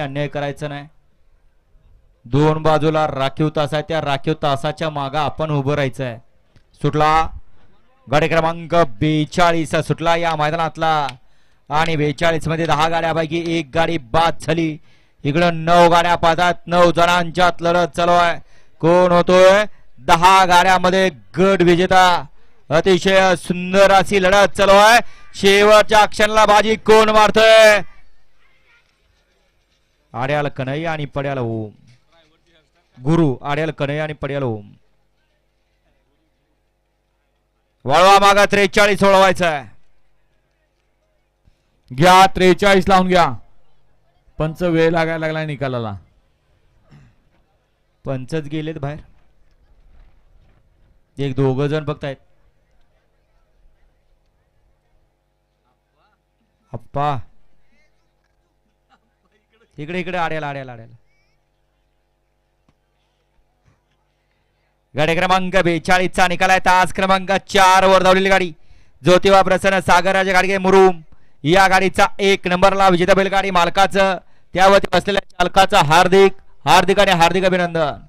अन्याय करायचा नाही. दोन बाजूला राखीव तास आहे. त्या राखीव तासाच्या मागा आपण उभं राहायचं आहे. सुटला. गाडी क्रमांक बेचाळीस सुटला या मैदानातला. आणि बेचाळीसमध्ये दहा गाड्यापैकी एक गाडी बाद झाली. इकडं नऊ गाड्या पाहतात नऊ जणांच्यात लढत चालू आहे. कोण होतोय? दहा गाड्यामध्ये गट विजेता. अतिशय सुंदर अशी लढत चालू आहे. शेवटच्या क्षणाला बाजी कोण मारतोय? आड्याला कन्हैया आणि पड्याला ओम. गुरु आड्याला कन्हैया आणि पड्याला ओम. वळवा मागा त्रेचाळीस वळवायचा आहे घ्या त्रेचाळीस लावून घ्या. पंच वेळ लागायला लागलाय निकालाला. पंचच गेलेत बाहेर. एक दोघ जण बघतायत. अप्पा. इकडे इकडे आड्याला आड्याला आड्याला. गाडी क्रमांक बेचाळीसचा निकाल आहे. तास क्रमांक चार वर धावलेली गाडी. ज्योतिबा प्रसन्न सागरराजे गाडगे मुरुम. या गाडीचा एक नंबरला विजेता बैलगाडी मालकाचं. त्यावरती बसलेल्या चालकाचं हार्दिक हार्दिक आणि हार्दिक अभिनंदन.